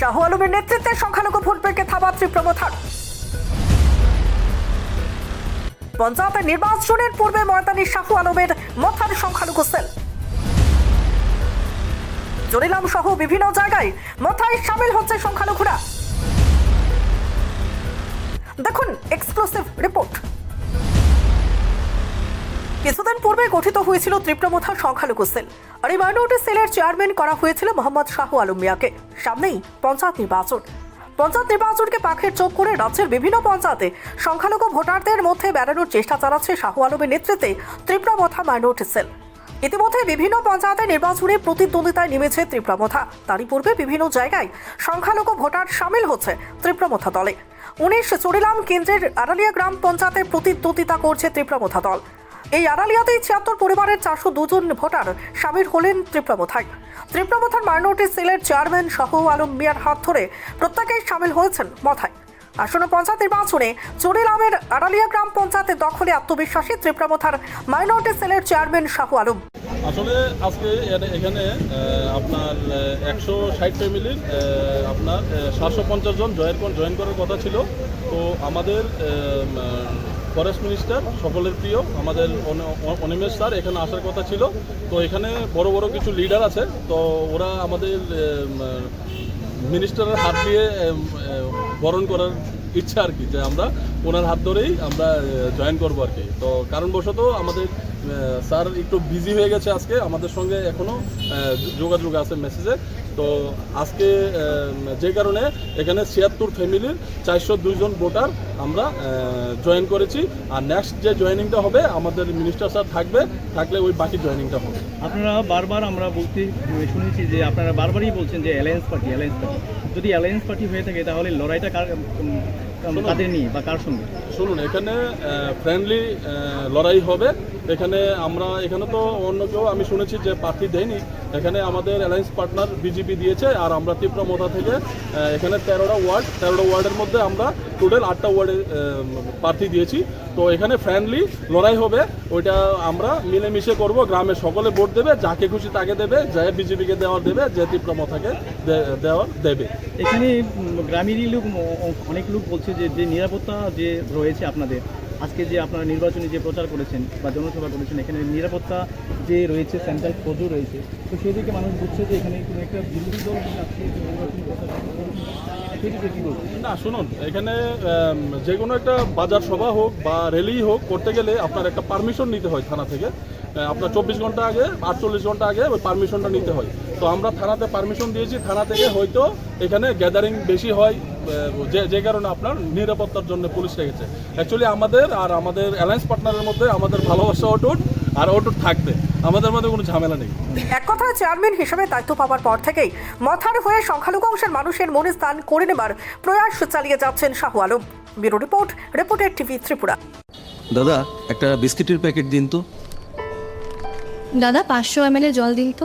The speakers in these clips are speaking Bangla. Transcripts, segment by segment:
শাহ আলমের নেতৃত্বে সংখ্যালঘু ভোট ব্যাংকে থাবা ত্রিপ্রমথার পঞ্চায়েতের নির্বাচনের পূর্বে ময়দানি শাহু আলমের মথার সংখ্যালঘু সেল। জরিলাম সহ বিভিন্ন জায়গায় মথায় সামিল হচ্ছে সংখ্যালঘুরা। দেখুন, এক্সক্লুসিভ রিপোর্ট। কিছুদিন পূর্বে গঠিত হয়েছিল ত্রিপ্রমথা সংখ্যালঘু সেল। আর এই মাইনরিটি সেলের চেয়ারম্যান করা হয়েছিল মোহাম্মদ শাহু আলম মিয়াকে। সামনেই পঞ্চায়েত নির্বাচন। পঞ্চায়েত নির্বাচনকে পাখের চোখ করে রাজ্যের বিভিন্ন পঞ্চায়েতে সংখ্যালঘু ভোটারদের মধ্যে বেড়ানোর চেষ্টা চালাচ্ছে শাহু আলমের নেতৃত্বে ত্রিপ্রমথা মাইনরিটি সেল। ইতিমধ্যে বিভিন্ন পঞ্চায়েতে নির্বাচনে প্রতিদ্বন্দ্বিতায় নেমেছে ত্রিপ্রমথা। তারই পূর্বে বিভিন্ন জায়গায় সংখ্যালঘু ভোটার সামিল হচ্ছে ত্রিপ্রমথা দলে। উনিশ চড়িলাম কেন্দ্রের আড়ালিয়া গ্রাম পঞ্চায়েতে প্রতিদ্বন্দ্বিতা করছে ত্রিপ্রমথা দল। এই আড়ালিয়াতেই ছিয়াত্তর পরিবারের চারশো দুজন ভোটার সামিল হলেন ত্রিপ্রমথায়। ত্রিপ্রমথার মাইনরিটি সেলের চেয়ারম্যান শাহ আলম মিয়ার হাত ধরে প্রত্যেকেই সামিল হয়েছেন মথায়। আসন্ন পঞ্চায়েত নির্বাচনে চুরিলামের আড়ালিয়া গ্রাম পঞ্চায়েতের দখলে আত্মবিশ্বাসী ত্রিপ্রমথার মাইনরিটি সেলের চেয়ারম্যান শাহু আলম। আসলে আজকে এখানে আপনার একশো ষাট ফ্যামিলির আপনার সাতশো পঞ্চাশ জন জয়েন জয়েন করার কথা ছিল। তো আমাদের ফরেস্ট মিনিস্টার, সকলের প্রিয়, আমাদের অনিমেষ স্যার এখানে আসার কথা ছিল। তো এখানে বড় বড় কিছু লিডার আছে। তো ওরা আমাদের মিনিস্টারের হাত দিয়ে বরণ করার ইচ্ছা আর কি, যে আমরা ওনার হাত ধরেই আমরা জয়েন করব আর কি। তো কারণবশত আমাদের স্যার একটু বিজি হয়ে গেছে আজকে আমাদের সঙ্গে এখনও যোগাযোগ আছে মেসেজে তো আজকে যে কারণে এখানে ছিয়াত্তর ফ্যামিলির চারশো দুইজন ভোটার আমরা জয়েন করেছি। আর নেক্সট যে জয়েনিংটা হবে আমাদের মিনিস্টার স্যার থাকবে থাকলে ওই বাকি জয়েনিংটা হবে। আপনারা বারবার আমরা বলতে শুনেছি যে আপনারা বারবারই বলছেন যে অ্যালায়েন্স পার্টি অ্যালায়েন্স পার্টি যদি অ্যালায়েন্স পার্টি হয়ে থাকে তাহলে লড়াইটা কার কাদের নিয়ে বা কার সঙ্গে? শুনুন এখানে ফ্রেন্ডলি লড়াই হবে। এখানে আমরা এখানে তো অন্য কেউ আমি শুনেছি যে প্রার্থী দেয়নি। এখানে আমাদের অ্যালায়েন্স পার্টনার বিজেপি দিয়েছে আর আমরা ত্রিপুরা থেকে এখানে তেরোটা ওয়ার্ড তেরোটা ওয়ার্ডের মধ্যে আমরা টোটাল আটটা ওয়ার্ডে প্রার্থী দিয়েছি। তো এখানে ফ্রেন্ডলি লড়াই হবে ওইটা আমরা মিলেমিশে করব গ্রামে সকলে ভোট দেবে যাকে খুশি তাকে দেবে যে বিজেপিকে দেওয়ার দেবে যে ত্রিপুরা মথাকে দেওয়ার দেবে। এখানে উম, গ্রামেরই লোক অনেক লোক বলছে যে যে নিরাপত্তা যে রয়েছে আপনাদের আজকে যে আপনারা নির্বাচনী যে প্রচার করেছেন বা জনসভা করেছেন, এখানে নিরাপত্তা যে রয়েছে সেন্ট্রাল ফৌজও রয়েছে, তো সেদিকে মানুষ বুঝছে যে এখানে কোনো একটা বিরোধী দল না, শুনুন, এখানে যে কোনো একটা বাজার সভা হোক বা র্যালি হোক করতে গেলে আপনার একটা পারমিশন নিতে হয় থানা থেকে। আপনার চব্বিশ ঘণ্টা আগে, আটচল্লিশ ঘণ্টা আগে ওই পারমিশনটা নিতে হয়। তো আমরা থানাতে পারমিশন দিয়েছি, থানা থেকে হয়তো এখানে গ্যাদারিং বেশি হয় যে যে কারণে আপনার নিরাপত্তার জন্য পুলিশ রেখেছে। অ্যাকচুয়ালি আমাদের আর আমাদের অ্যালায়েন্স পার্টনারের মধ্যে আমাদের ভালোবাসা অটুট আর অটুট থাকবে। আমাদের মধ্যে কোনো ঝামেলা নেই। এক কথায় চেয়ারম্যান হিসেবে দায়িত্ব পাওয়ার পর থেকেই মথার হয়ে সংখ্যালঘু অংশের মানুষের মনে স্থান করে নেবার প্রয়াস চালিয়ে যাচ্ছেন শাহ আলম। ব্যুরো রিপোর্ট রিপোর্টের টিভি ত্রিপুরা। দাদা একটা বিস্কিটের প্যাকেট দিন তো। দাদা পাঁচশো এম জল দিন তো।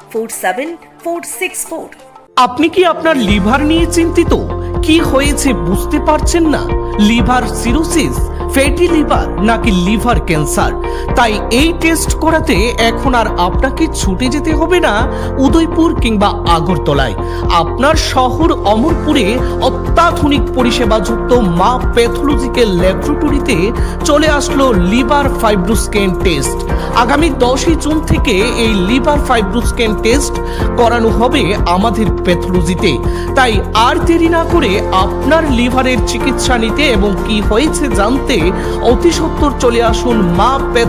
seven six four আপনি কি আপনার লিভার নিয়ে চিন্তিত? কি হয়েছে বুঝতে পারছেন না? লিভার সিরোসিস, ফ্যাটি লিভার নাকি লিভার ক্যান্সার? তাই এই টেস্ট করাতে এখন আর আপনাকে ছুটে যেতে হবে না উদয়পুর কিংবা আগরতলায়। আপনার শহর অমরপুরে অত্যাধুনিক পরিষেবাযুক্ত মা প্যাথোলজিক্যাল ল্যাবরেটরিতে চলে আসলো লিভার ফাইব্রোস্ক্যান টেস্ট আগামী দশই জুন থেকে এই লিভার ফাইব্রোস্ক্যান টেস্ট করানো হবে আমাদের প্যাথোলজিতে। তাই আর দেরি না করে আপনার লিভারের চিকিৎসা নিতে এবং কি হয়েছে জানতে অতি সত্বর চলে আসুন মা